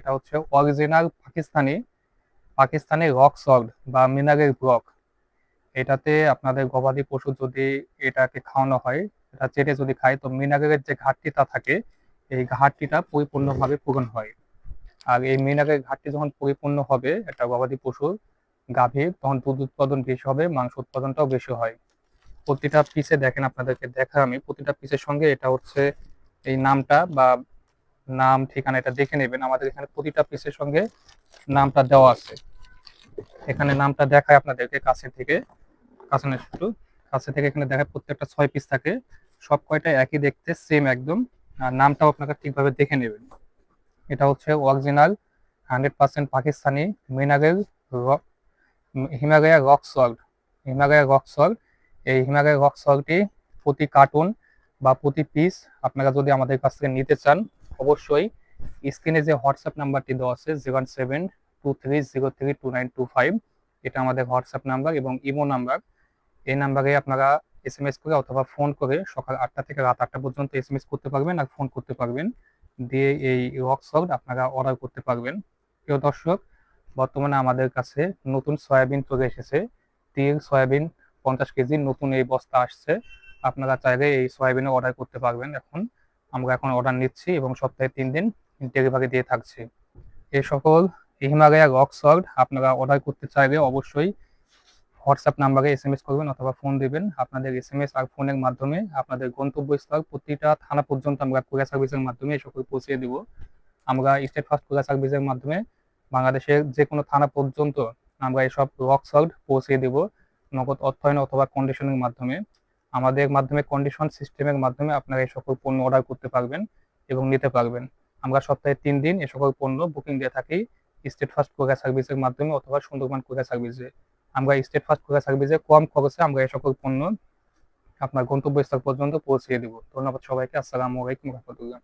এটা হচ্ছে original Pakistani Pakistani rock salt বা মিনারেল ব্লক এটাতে আপনাদের গবাদি পশু যদি এটাকে খাওয়ানো হয়, এটা চেটে যদি খায়, তো মিনারেলের যে ঘাটতিটা থাকে, এই ঘাটতিটা পরিপূর্ণভাবে পূরণ হয়। আর এই মিনারেলের ঘাটতি যখন পরিপূর্ণ হবে একটা গবাদি পশুর গাভীর, তখন দুধ উৎপাদন বেশি হবে, মাংস উৎপাদনটাও বেশি হয়। প্রতিটা পিসে দেখেন আপনাদেরকে দেখা আমি, প্রতিটা পিসের সঙ্গে এটা হচ্ছে এই নামটা বা নাম, ঠিকানা এটা দেখে নেবেন। আমাদের এখানে প্রতিটা পিসের সঙ্গে নামটা দেওয়া আছে। এখানে নামটা দেখায় আপনাদেরকে কাছে থেকে। কাছে না একটু কাছে থেকে এখানে দেখায় প্রত্যেকটা ছয় পিস থাকে। সব কয়টা একই দেখতে সেম একদম। আর নামটাও আপনাকে ঠিকভাবে দেখে নেবেন। এটা হচ্ছে original hundred percent Pakistani mineral Himalaya rock salt. Himalaya rock salt. এই হিমালয়া রক সল্টটি প্রতি কার্টুন বা প্রতি পিস আপনারা যদি আমাদের কাছ থেকে নিতে চান অবশ্যই স্ক্রিনে যে হোয়াটসঅ্যাপ নাম্বারটি দেওয়া আছে zero seven two three zero three two nine two five, এটা আমাদের হোয়াটসঅ্যাপ নাম্বার এবং ইমো নাম্বার। এই নাম্বারে আপনারা এস এম এস করে অথবা ফোন করে সকাল আটটা থেকে রাত আটটা পর্যন্ত এস এম এস করতে পারবেন আর ফোন করতে পারবেন। দিয়ে এই রক সল্ট আপনারা অর্ডার করতে পারবেন। প্রিয় দর্শক, বর্তমানে আমাদের কাছে নতুন সয়াবিন চলে এসেছে। তিল, সয়াবিন পঞ্চাশ কেজি, নতুন এই বস্তা আসছে। আপনারা চাইলে এই সয়াবিনও অর্ডার করতে পারবেন এখন। আমরা এখন অর্ডার নিচ্ছি এবং সপ্তাহে তিন দিন ডেলিভারি দিয়ে থাকছি। এই সকল হিমালয়া রক সল্ট আপনারা অর্ডার করতে চাইলে অবশ্যই হোয়াটসঅ্যাপ নাম্বারে এস এম এস করবেন অথবা ফোন দিবেন। আপনাদের এস এম এস আর ফোনের মাধ্যমে আপনাদের গন্তব্যস্থল প্রতিটা থানা পর্যন্ত আমরা কুরিয়ার সার্ভিসের মাধ্যমে এই সকল পৌঁছে দিব। আমরা স্টেট ফার্স্ট কুরিয়ার সার্ভিসের মাধ্যমে বাংলাদেশের যে কোনো থানা পর্যন্ত আমরা এসব রক সল্ট পৌঁছে দেব। নগদ অর্থায়ন অথবা কন্ডিশনের মাধ্যমে। আমাদের মাধ্যমে কন্ডিশন সিস্টেমের মাধ্যমে আপনারা এই সকল পণ্য অর্ডার করতে পারবেন এবং নিতে পারবেন। আমরা সপ্তাহে তিন দিন এ সকল পণ্য বুকিং দিয়ে থাকি স্টেট ফার্স্ট কোরিয়া সার্ভিসের মাধ্যমে অথবা সুন্দরবন কোরিয়া সার্ভিসে আমরা স্টেট ফার্স্ট কোরিয়া সার্ভিসে কম খরচে আমরা এ সকল পণ্য আপনার গন্তব্যস্থল পর্যন্ত পৌঁছিয়ে দেব। ধন্যবাদ সবাইকে। আসসালামু আলাইকুম রহমতুল্লাহ।